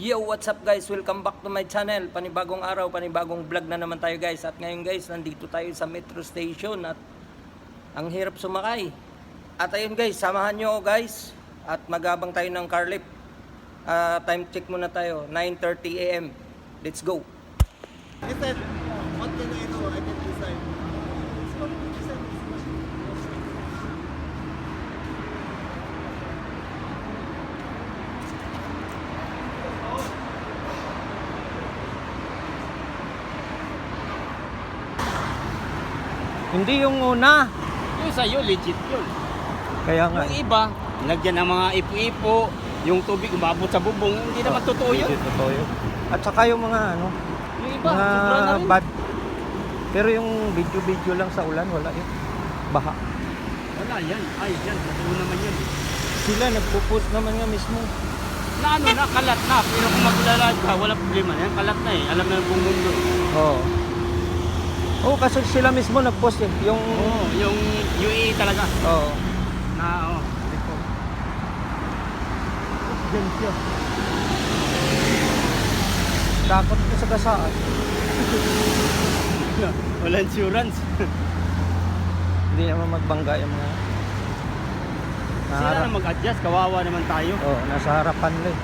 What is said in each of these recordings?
Yo, what's up guys? Welcome back to my channel. Panibagong araw, panibagong vlog na naman tayo guys. At ngayon guys, nandito tayo sa metro station at ang hirap sumakay. At ayun guys, samahan nyo guys. At magabang tayo ng car lift. Ah, time check muna tayo, 9.30 a.m. Let's go. I Hindi yung una. Yung sa'yo, legit yun. Kaya nga. Yung iba, lagyan ng mga ipo-ipo, yung tubig umabot sa bubong, hindi naman totoo yun. Hindi totoo yun. At saka yung mga ano, Yung iba, sobra na mga rin. bad. Pero yung video-video lang sa ulan, wala yun. Baha. Wala yan. Ay, yan. Totoo naman yun. Sila nagpo-post naman nga mismo. Na ano na, kalat na. Pero kung maglalad ka, wala problema na yan. Kalat na eh. Alam na ng buong mundo. Oo. Oh. kasi sila mismo nag-post eh. Yung... Oo, yung UAE talaga. Oo. Na, oh. Takot ko sa gasaan. Wala insurance. Hindi naman magbangga yung mga... Sila na mag-adjust. Kawawa naman tayo. Oo, nasa harapan lang. eh.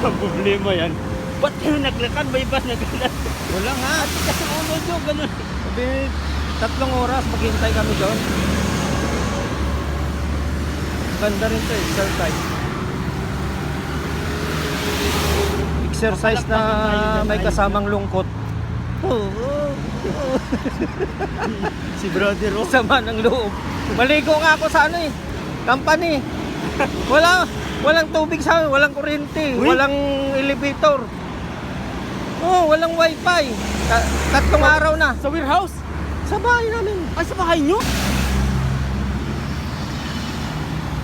Ang problema yan. Ba't kayo naglakad? May bus naglakad. Wala nga. Kasi ulo nyo, ganun. Sabi, tatlong oras maghintay kami doon. Ganda rin to, exercise. Exercise na may kasamang lungkot. Oo. Si brother, oh. Sama ng loob. Maligo nga ako sa ano eh. Company. Wala, walang tubig sa amin, walang kuryente, Uy. walang elevator. Oh, walang wifi. Ta- tatlong araw na. Sa warehouse? Sa bahay namin. Ay, sa bahay nyo?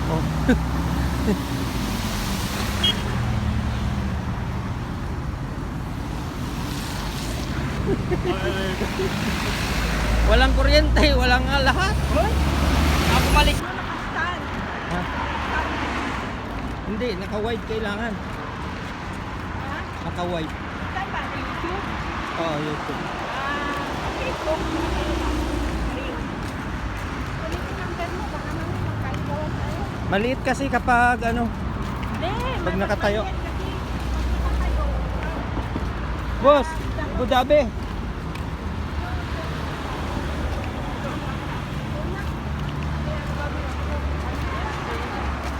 Oh. walang kuryente, walang ah, lahat. Ako malik. Ha? Hindi, naka-wide kailangan. Naka-wide. Oh, YouTube. Maliit kasi kapag ano, Pag nakatayo. boss, Abu Dhabi.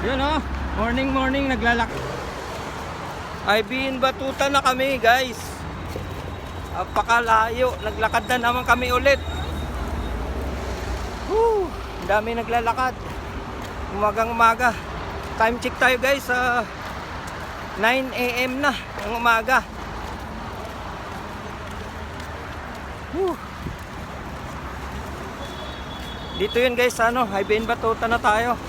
Yun oh, morning morning naglalak. Ay bin batuta na kami guys. Apakalayo, naglakad na naman kami ulit. Woo, dami naglalakad. Umagang umaga. Time check tayo guys sa 9 a.m. na ng umaga. Woo. Dito yun guys, ano, Highway Batuta na tayo.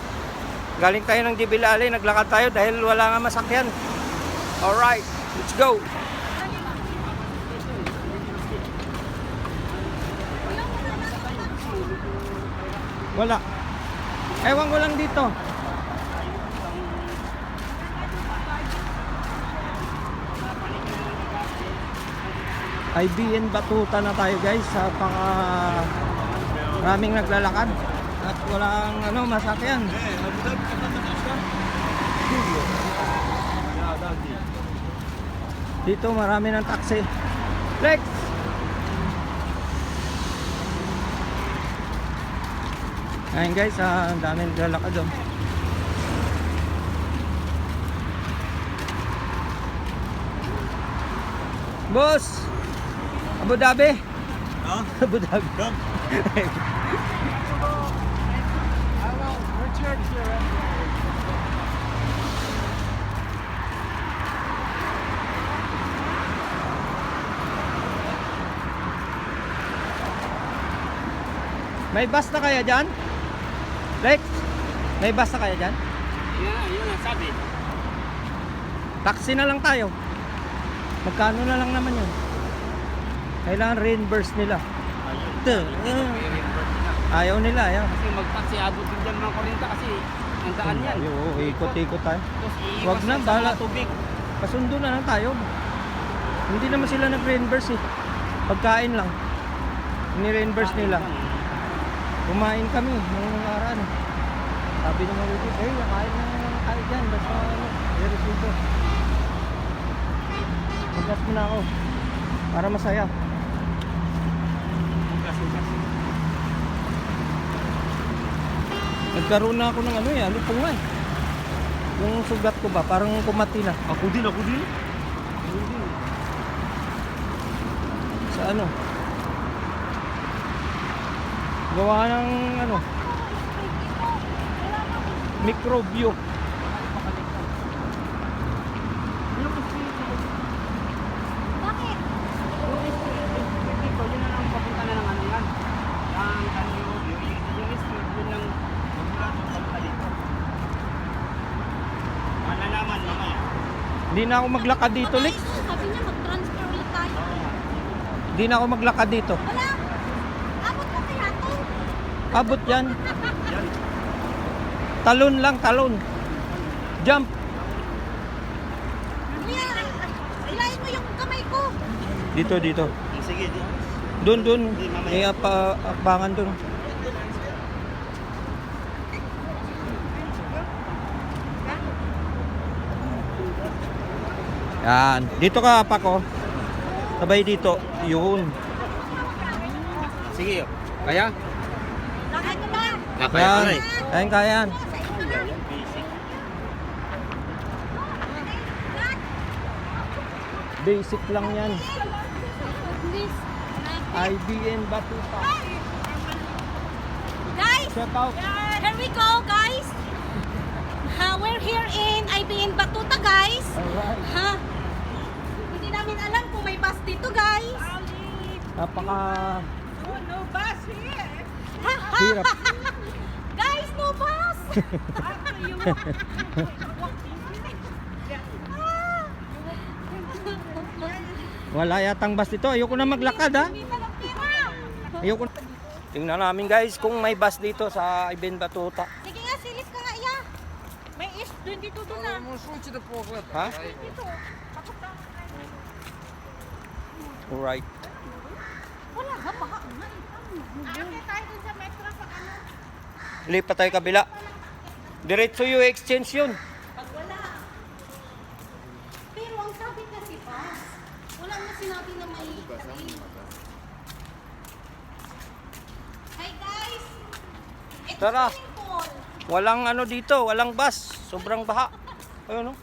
Galing tayo ng Dibilali, naglakad tayo dahil wala nga masakyan. Alright, let's go. Wala. Ewan ko lang dito. IBN Batuta na tayo guys sa paka maraming naglalakad at walang ano masakyan. Dito marami ng taxi. Lex! Ayun guys, ah, ang dami naglalakad oh. Boss! Abu Dhabi! Huh? Abu Dhabi. Come. Richard here. May bus na kaya dyan? Lex? May bus na kaya dyan? Yan, yun ang sabi. Taxi na lang tayo. Magkano na lang naman yun? Kailangan reimburse nila. Tuh, Hindi ah. na na. Ayaw nila, ayaw. Kasi mag-taxi abot din dyan mga 40 kasi ang daan yan. Oh, ikot-ikot tayo. Tapos iiwas Wag na, lang bahala. tubig. Kasundo na lang tayo. Hindi naman sila nag-reimburse eh. Pagkain lang. Ni-reimburse nila. Kumain kami nung nakaraan. Sabi ng mga review, eh, kain na kain dyan. Basta ano, may resibo. Maggas mo na ako. Para masaya. Nagkaroon na ako ng ano eh, ano nga eh. Yung sugat ko ba, parang kumati na. Ako din, ako din. Sa ano? Gawa ng ano? Mikrobyo. Bakit? Dito, yun na lang papunta na ng ano yan. Ang kanyo, yung, street, yun lang magmula doon papunta dito. Malalaman mamaya. Hindi na ako maglakad dito, Lex. Sabi niya mag-transfer ulit tayo. Hindi na ako maglakad dito. Wala. Abot ko kaya to. Abot yan. Talon lang, talon. Jump. Kuya, hilahin mo yung kamay ko. Dito, dito. Sige, di. Doon, doon. May apa, akbangan doon. Yan. Dito ka, Pako. Sabay dito. Yun. Sige, kaya? Ba? Yan. Kayan. Sa inyo na. Basic lang yan. IBN Batuta. Guys, Shout out. here we go, guys. Ha, we're here in IBN Batuta, guys. Alright. Ha? Hindi namin alam kung may bus dito, guys. Napaka no bus here. Ha, ha. hirap. Guys, no bus. Wala yatang bus dito. Ayoko na maglakad ha. Ayoko na. Tingnan namin guys kung may bus dito sa IBN Batuta. Sige nga, silip ka nga, iya. May is doon dito doon na. Ha? Dito. Alright. Wala ka, baka nga. Ate tayo dun sa metro sa ano. Lipat tayo kabila. Diretso yung exchange yun. Pag wala. Pero ang sabi kasi bus, wala na sinabi na may Hi guys! Ito Tara. Walang ano dito, walang bus. Sobrang baha. Ayun no?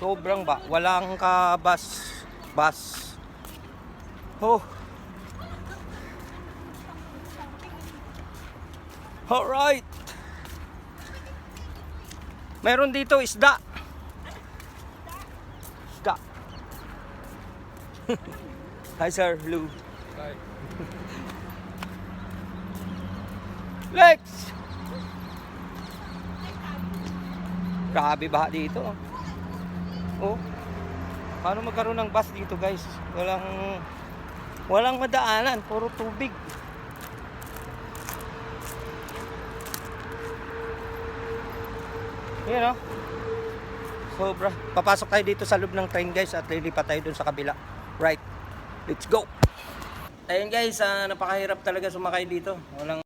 Sobrang ba. Walang ka bus. Bus. Oh. Alright. Meron dito isda. Isda. Hi sir, Lou. Lex! Grabe ba dito? Oh. Paano magkaroon ng bus dito, guys? Walang walang madaanan, puro tubig. Yan oh. Sobra. Papasok tayo dito sa loob ng train, guys, at lilipat tayo dun sa kabila. Right. Let's go. Ayun guys, ah, napakahirap talaga sumakay dito. Walang